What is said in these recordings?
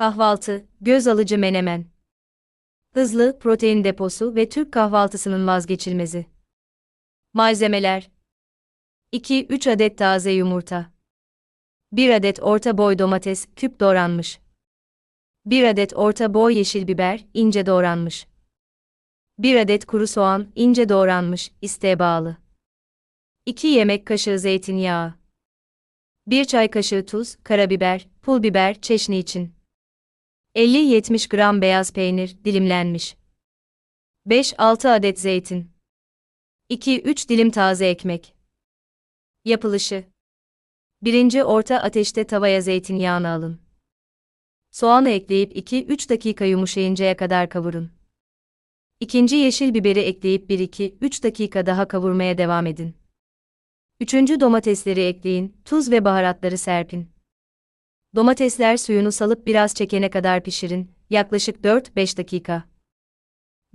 Kahvaltı, göz alıcı menemen. Hızlı, protein deposu ve Türk kahvaltısının vazgeçilmezi. Malzemeler 2-3 adet taze yumurta. 1 adet orta boy domates, küp doğranmış. 1 adet orta boy yeşil biber, ince doğranmış. 1 adet kuru soğan, ince doğranmış, isteğe bağlı. 2 yemek kaşığı zeytinyağı. 1 çay kaşığı tuz, karabiber, pul biber, çeşni için. 50-70 gram beyaz peynir, dilimlenmiş. 5-6 adet zeytin. 2-3 dilim taze ekmek. Yapılışı. Birinci orta ateşte tavaya zeytinyağını alın. Soğanı ekleyip 2-3 dakika yumuşayıncaya kadar kavurun. İkinci yeşil biberi ekleyip 1-2-3 dakika daha kavurmaya devam edin. Üçüncü domatesleri ekleyin, tuz ve baharatları serpin. Domatesler suyunu salıp biraz çekene kadar pişirin, yaklaşık 4-5 dakika.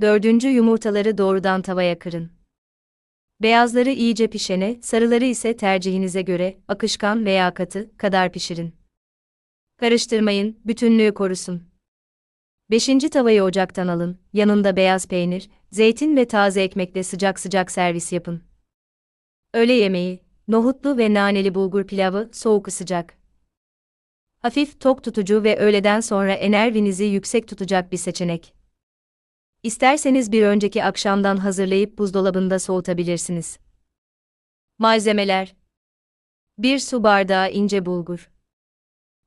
Dördüncü yumurtaları doğrudan tavaya kırın. Beyazları iyice pişene, sarıları ise tercihinize göre, akışkan veya katı, kadar pişirin. Karıştırmayın, bütünlüğü korusun. Beşinci tavayı ocaktan alın, yanında beyaz peynir, zeytin ve taze ekmekle sıcak sıcak servis yapın. Öğle yemeği, nohutlu ve naneli bulgur pilavı, soğuk sıcak. Hafif tok tutucu ve öğleden sonra enerjinizi yüksek tutacak bir seçenek. İsterseniz bir önceki akşamdan hazırlayıp buzdolabında soğutabilirsiniz. Malzemeler 1 su bardağı ince bulgur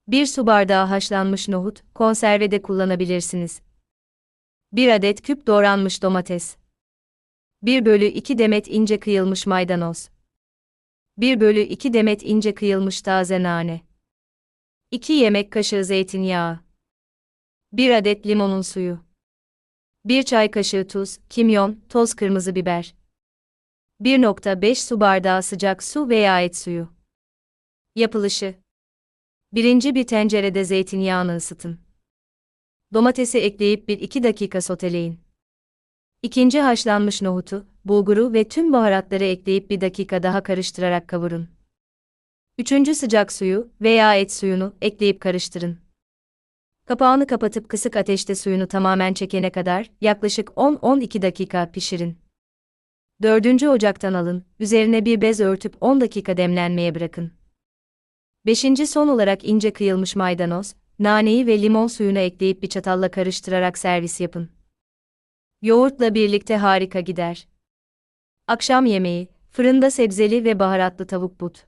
1 su bardağı haşlanmış nohut, konservede kullanabilirsiniz. 1 adet küp doğranmış domates. 1 bölü 2 demet ince kıyılmış maydanoz. 1 bölü 2 demet ince kıyılmış taze nane. 2 yemek kaşığı zeytinyağı. 1 adet limonun suyu. 1 çay kaşığı tuz, kimyon, toz kırmızı biber. 1.5 su bardağı sıcak su veya et suyu. Yapılışı Birinci bir tencerede zeytinyağını ısıtın. Domatesi ekleyip 1-2 dakika soteleyin. İkinci haşlanmış nohutu, bulguru ve tüm baharatları ekleyip bir dakika daha karıştırarak kavurun. Üçüncü sıcak suyu veya et suyunu ekleyip karıştırın. Kapağını kapatıp kısık ateşte suyunu tamamen çekene kadar yaklaşık 10-12 dakika pişirin. Dördüncü ocaktan alın, üzerine bir bez örtüp 10 dakika demlenmeye bırakın. Beşinci son olarak ince kıyılmış maydanoz, naneyi ve limon suyunu ekleyip bir çatalla karıştırarak servis yapın. Yoğurtla birlikte harika gider. Akşam yemeği, fırında sebzeli ve baharatlı tavuk but.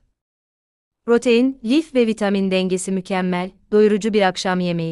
Protein, lif ve vitamin dengesi mükemmel, doyurucu bir akşam yemeği.